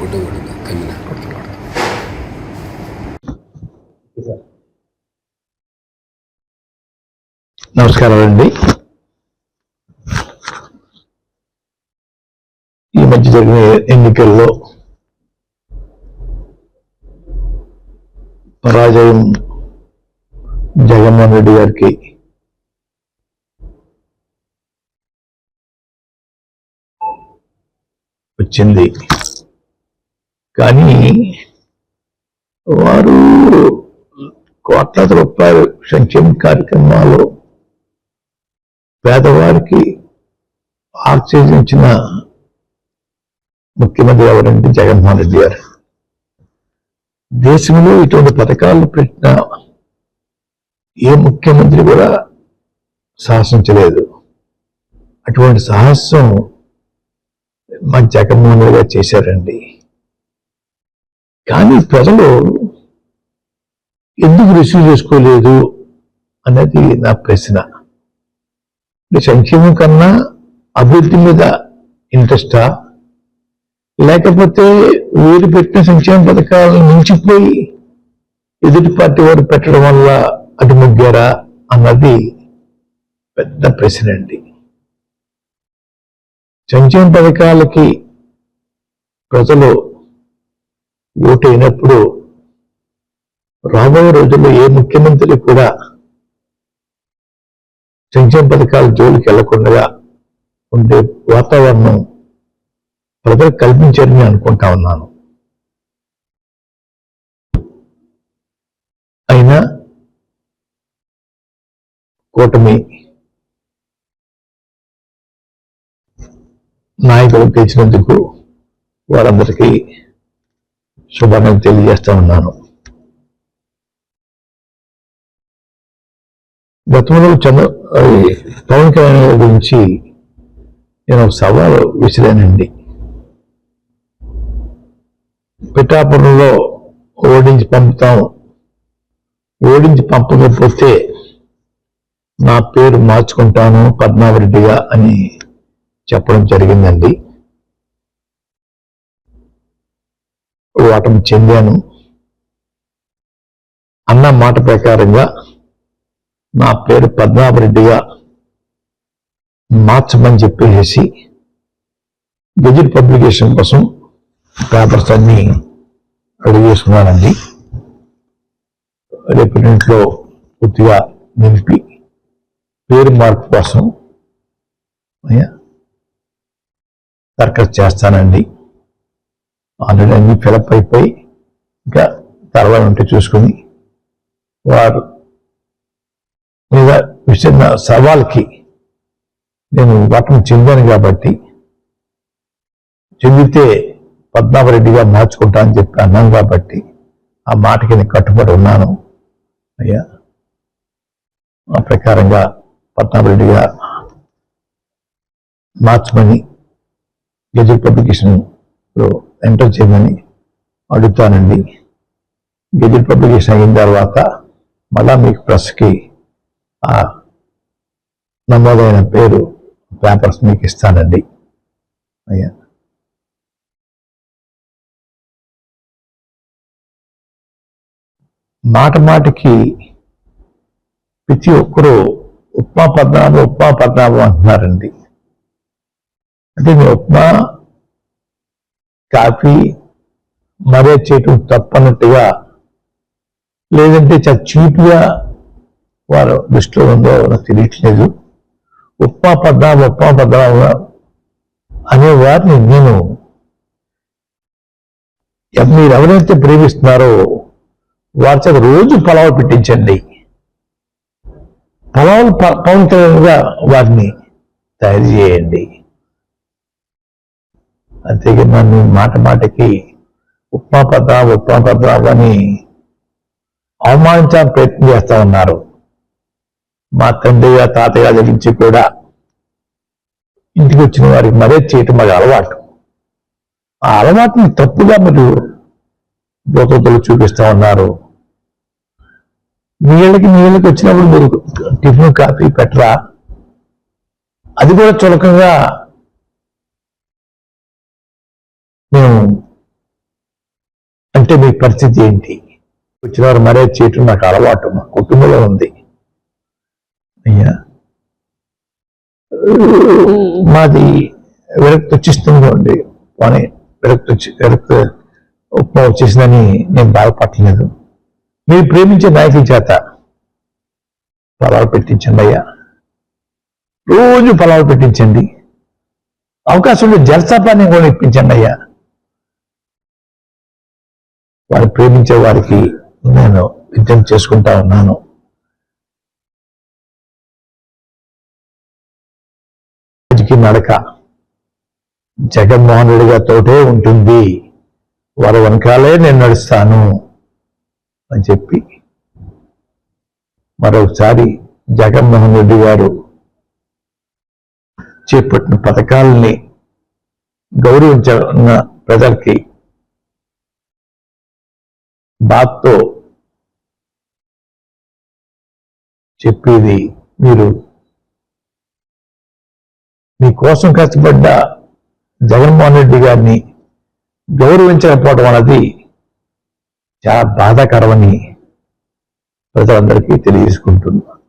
Photo కూడా కమ్మిన నమస్కారం అండి ఈ మధ్య జరిగిన ఎన్నికల్లో పరాజయం జగన్మోహన్ రెడ్డి గారికి వచ్చింది. కానీ వారు కోట్లాది రూపాయలు సంక్షేమ కార్యక్రమాలు పేదవారికి ఆశ్చర్యించిన ముఖ్యమంత్రి ఎవరంటే జగన్మోహన్ రెడ్డి గారు. దేశంలో ఇటువంటి పథకాలు పెట్టిన ఏ ముఖ్యమంత్రి కూడా సాహసించలేదు. అటువంటి సాహసం మా జగన్మోహన్ రెడ్డి గారు చేశారండి. కానీ ప్రజలు ఎందుకు రిసీవ్ చేసుకోలేదు అనేది నా ప్రశ్న. సంక్షేమం కన్నా అభివృద్ధి మీద ఇంట్రెస్టా? లేకపోతే వీరు పెట్టిన సంక్షేమ పథకాలను మించిపోయి ఎదుటి పార్టీ వారు పెట్టడం వల్ల అటుముగ్గారా అన్నది పెద్ద ప్రశ్న అండి. సంక్షేమ పథకాలకి ప్రజలు ఓటైనప్పుడు రాబోయే రోజుల్లో ఏ ముఖ్యమంత్రి కూడా సంక్షేమ పథకాల జోలికి వెళ్ళకుండా ఉండే వాతావరణం ప్రజలు కల్పించారని అనుకుంటా ఉన్నాను. అయినా కూటమి నాయకులు తెచ్చినందుకు వారందరికీ శుభాకాంక్షలు తెలియజేస్తా ఉన్నాను. గతంలో చంద్ర పవన్ కళ్యాణ్ గారి గురించి నేను ఒక సవాలు విసిరానండి. పిఠాపురంలో ఓడించి పంపుతాం ఓడించి పంపకపోతే నా పేరు మార్చుకుంటాను పద్మావరెడ్డిగా అని చెప్పడం జరిగిందండి. ఓటమి చెందాను. అన్న మాట ప్రకారంగా నా పేరు పద్మాపరెడ్డిగా మార్చమని చెప్పేసి గెజిట్ పబ్లికేషన్ కోసం పేపర్స్ అన్ని రెడీ చేసుకున్నానండి. రేపు ఇంట్లో పూర్తిగా నింపి పేరు మార్పు కోసం దరఖాస్తు చేస్తానండి. ఆల్రెడీ అన్ని ఫిలప్ అయిపోయి ఇంకా తర్వాత ఉంటే చూసుకుని వారు మీద విసిరిన సవాల్కి నేను వాటిని చెందాను కాబట్టి చెందితే పద్మావరెడ్డిగా మార్చుకుంటా అని చెప్పి అన్నాను కాబట్టి ఆ మాటకి నేను కట్టుబడి ఉన్నాను. అయ్యా ఆ ప్రకారంగా పద్మావరెడ్డిగా మార్చమని గెజెట్ పబ్లికేషన్లో ఎంటర్ చేయమని అడుగుతానండి. గెజిట్ పబ్లికేషన్ అయిన తర్వాత మళ్ళా మీకు ప్రెస్కి ఆ నమోదైన పేరు పేపర్స్ మీకు ఇస్తానండి. అయ్యా. మాట మాటికి ప్రతి ఒక్కరూ ఉప్మా పద్నాభం ఉప్మా పద్నాభం అంటున్నారండి. అంటే మీ ఉప్మా కాఫీ మరే చేయటం తప్పనట్టుగా లేదంటే చాలా చీప్గా వారు దృష్టిలో ఉందో నాకు తెలియట్లేదు. ఉప్మా పద్నాభం ఉప్మా పద్నాభం అనే వారిని నేను మీరు ఎవరైతే ప్రేమిస్తున్నారో వారి చేత రోజు పొలాలు పెట్టించండి. పొలాలు ప- పవన్ కళ్యాణ్గా వారిని తయారు చేయండి. అంతేగా నన్ను మాట మాటకి ఉప్మా పద్రావ ఉప్మా పద్రావ అని అవమానించాలని ప్రయత్నం చేస్తా ఉన్నారు. మా తండ్రిగా తాతయ్య జరిగించి కూడా ఇంటికి వచ్చిన వారికి మరే చేయటం మాకు అలవాటు. ఆ అలవాటుని తప్పుగా మీరు దోతలు చూపిస్తా ఉన్నారు. నీళ్ళకి నీళ్ళకి వచ్చినప్పుడు మీరు టిఫిన్ కాఫీ పెట్టరా? అది కూడా చులకంగా మేము అంటే మీ పరిస్థితి ఏంటి? వచ్చిన వారు మరే చేయటం నాకు అలవాటు మా కుటుంబంలో ఉంది. అయ్యా. మాది విరక్తి వచ్చిస్తుందండి కానీ విరక్తి వచ్చి విరక్తి ఉప్మా వచ్చేసిందని నేను బాధపడలేదు మీరు ప్రేమించే నాయకుల చేత పొలాలు పెట్టించండి అయ్యా. రోజు పొలాలు పెట్టించండి. అవకాశం ఉంటే జలసాపాన్ని కూడా ఇప్పించండి అయ్యా. వారు ప్రేమించే వారికి నేను విద్యం చేసుకుంటా ఉన్నాను. నడక జగన్మోహన్ రెడ్డి గారితోటే ఉంటుంది. వారి వెనకాలే నేను నడుస్తాను అని చెప్పి మరొకసారి జగన్మోహన్ రెడ్డి గారు చేపట్టిన పథకాలని గౌరవించిన ప్రజలకి బాత్తో చెప్పేది మీరు. మీకోసం కష్టపడ్డ జగన్మోహన్ రెడ్డి గారిని గౌరవించకపోవడం అనేది చాలా బాధాకరమని ప్రజలందరికీ తెలియజేసుకుంటున్నాను